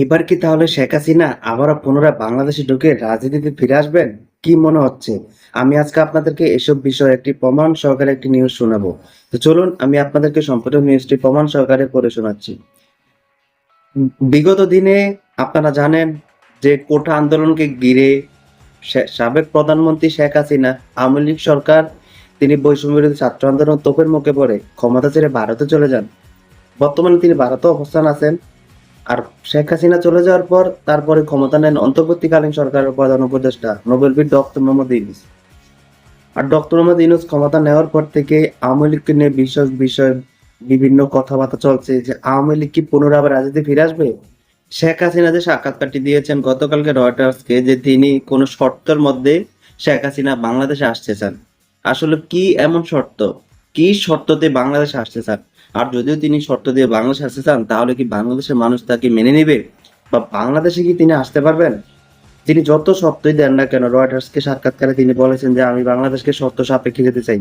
এবার কি তাহলে শেখ হাসিনা আবারও পুনরায় বাংলাদেশে ঢুকে রাজনীতিতে ফিরে আসবেন? কি মনে হচ্ছে? আমি আজকে আপনাদেরকে এসব বিষয়ে একটি প্রমাণ সহকারে একটি নিউজ শোনাবো। তো চলুন, আমি আপনাদেরকে সম্পূর্ণ নিউজটি প্রমাণ সহকারে পড়ে শোনাচ্ছি। বিগত দিনে আপনারা জানেন যে কোঠা আন্দোলনকে ঘিরে সাবেক প্রধানমন্ত্রী শেখ হাসিনা, আওয়ামী লীগ সরকার, তিনি বৈষম্য বিরোধী ছাত্র আন্দোলন তোপের মুখে পড়ে, ক্ষমতা ছেড়ে ভারতে চলে যান। বর্তমানে তিনি ভারতে অবস্থান আছেন। আর শেখ হাসিনা চলে যাওয়ার পর তারপরে ক্ষমতা নেন অন্তর্বর্তীকালীন সরকারের প্রধান উপদেষ্টা নোবেলবিদ ডক্টর মোহাম্মদ ইউনুস। আর ডক্টর মোহাম্মদ ইউনুস ক্ষমতা নেওয়ার পর থেকে আওয়ামী লীগকে নিয়ে বিশেষ বিষয় বিভিন্ন কথাবার্তা চলছে যে আওয়ামী লীগ কি পুনরায় আবার রাজনীতি ফিরে আসবে? শেখ হাসিনা যে সাক্ষাৎকারটি দিয়েছেন গতকালকে রয়টার্সকে যে তিনি কোনো শর্তের মধ্যে শেখ হাসিনা বাংলাদেশে আসতে চান। আসলে কি এমন শর্ত? কি শর্ততে বাংলাদেশে আসতে চান? আর যদিও তিনি শর্ত দিয়ে বাংলাদেশে আসতে চান, তাহলে কি বাংলাদেশের মানুষ তাকে মেনে নেবে? বা বাংলাদেশে কি তিনি আসতে পারবেন? তিনি যত শর্তই দেন না কেন, রয়টার্সকে সাক্ষাৎকারে তিনি বলেছেন যে, আমি বাংলাদেশকে শর্ত সাপেক্ষে যেতে চাই।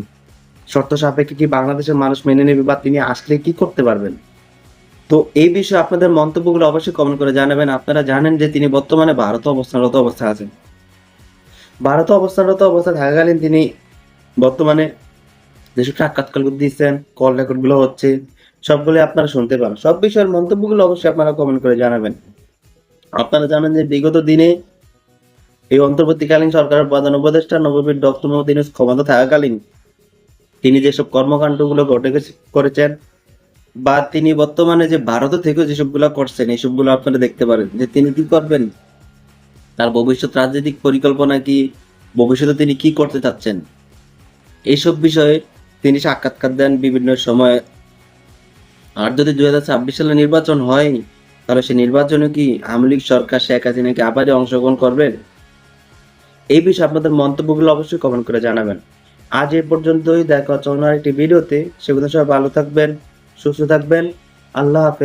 শর্ত সাপেক্ষে কি বাংলাদেশের মানুষ মেনে নেবে বা তিনি আসলে কি করতে পারবেন? তো এই বিষয়ে আপনাদের মন্তব্যগুলো অবশ্যই কমেন্ট করে জানাবেন। আপনারা জানেন যে, তিনি বর্তমানে ভারতে অবস্থানরত অবস্থায় আছেন। ভারতে অবস্থানরত অবস্থায় থাকাকালীন তিনি বর্তমানে যেসব সাক্ষাৎকারগুলো দিয়েছেন কল রেকর্ডগুলো হচ্ছে সবগুলো আপনারা শুনতে পান। সব বিষয়ের মন্তব্যগুলো অবশ্যই আপনারা কমেন্ট করে জানাবেন। আপনারা জানেন যে বিগত দিনে এই অন্তর্বর্তীকালীন সরকারের প্রধান উপদেষ্টা নববীর ডক্টর মোহাম্মদ ক্ষমতা থাকাকালীন তিনি যেসব কর্মকাণ্ডগুলো ঘটে করেছেন বা তিনি বর্তমানে যে ভারত থেকে যেসবগুলো করছেন, এইসবগুলো আপনারা দেখতে পারেন। যে তিনি কি করবেন? তার ভবিষ্যৎ রাজনৈতিক পরিকল্পনা কি? ভবিষ্যতে তিনি কি করতে চাচ্ছেন? এইসব বিষয়ে তিনি সাক্ষাৎকার দেন বিভিন্ন সময়। আর যদি দু হাজার ছাব্বিশ সালে নির্বাচন হয়, তাহলে সে নির্বাচনে কি আওয়ামী লীগ সরকার শেখ হাসিনাকে আবারই অংশগ্রহণ করবেন এই বিষয়ে আপনাদের মন্তব্যগুলো অবশ্যই কমেন্ট করে জানাবেন। আজ এ পর্যন্তই, দেখা হচ্ছে অন্য একটি ভিডিওতে। সেগুলো সবাই ভালো থাকবেন, সুস্থ থাকবেন। আল্লাহ হাফেজ।